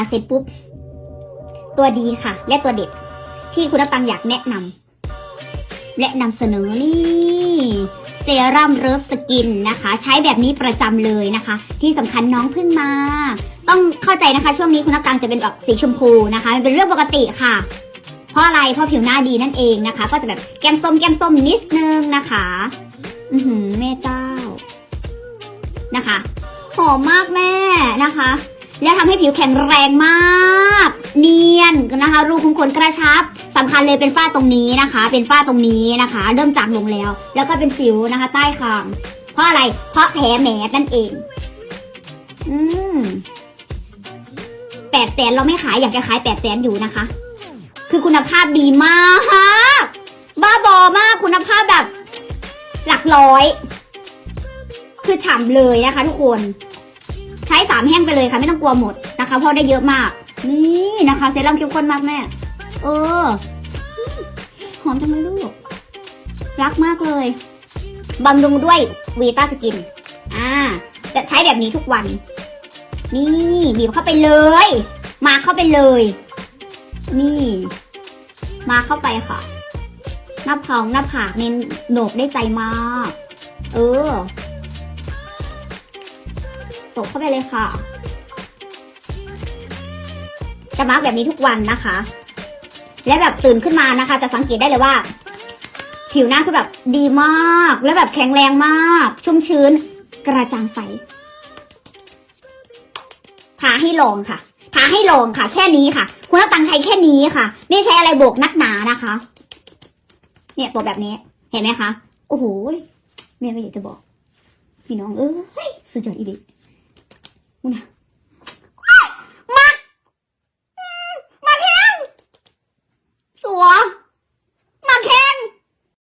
านเสร็จปุ๊บ ตัวดีค่ะ และตัวเด็ด ที่คุณน้ำตังอยากแนะนำและนำเสนอนี่เซรั่มเริฟสกินนะคะ ใช้แบบนี้ประจำเลยนะคะ ที่สำคัญน้องเพิ่งมา ต้องเข้าใจนะคะ ช่วงนี้คุณน้ำตังจะเป็นแบบสีชมพูนะคะมันเป็นเรื่องปกติค่ะเพราะอะไรเพราะผิวหน้าดีนั่นเองนะคะ ก็จะแบบแก้มส้มแก้มส้มนิดนึงนะคะ อือหือแม่เจ้านะคะหอมมากแม่นะคะ แล้วทำให้ผิวแข็งแรงมาก เนียนนะคะ รูขุมขนกระชับสำคัญเลยเป็นฝ้าตรงนี้นะคะ เป็นฝ้าตรงนี้นะคะ เริ่มจางลงแล้ว แล้วก็เป็นสิวนะคะ ใต้คางเพราะอะไร เพราะแผลแหมนั่นเอง อืมแปดแสนเราไม่ขายอยากจะขายแปดแสนอยู่นะคะ คือคุณภาพดีมากบ้าบอมากคุณภาพแบบ หลักร้อย คือฉ่ำเลยนะคะทุกคน ใช้สามแห้งไปเลยค่ะไม่ต้องกลัวหมดนะคะเพราะได้เยอะมาก นี่นะคะเซรั่มเข้มข้นมากแม่เออหอมจังเลยลูก รักมากเลยบำรุงด้วยวีต้าสกิน อ่า จะใช้แบบนี้ทุกวัน นี่บีบเข้าไปเลย มาเข้าไปเลย นี่ มาเข้าไปค่ะ หน้าท้องหน้าผากเนี่โหนกได้ใจมาก เออ ตกเข้าไปเลยค่ะ จะมาร์กแบบนี้ทุกวันนะคะ และแบบตื่นขึ้นมานะคะ จะสังเกตได้เลยว่า ผิวหน้าคือแบบดีมาก และแบบแข็งแรงมาก ชุ่มชื้น กระจ่างใสทาให้ลองค่ะทาให้ลองค่ะ แค่นี้ค่ะ คุณต้องตังใช้แค่นี้ค่ะ ไม่ใช้อะไรโบกนักหนานะคะ เนี่ยตัวแบบนี้ เห็นไหมคะ โอ้โหแม่ไม่อยากจะบอก พี่น้องเอ้ยสุดยอดอีดิ มุนะ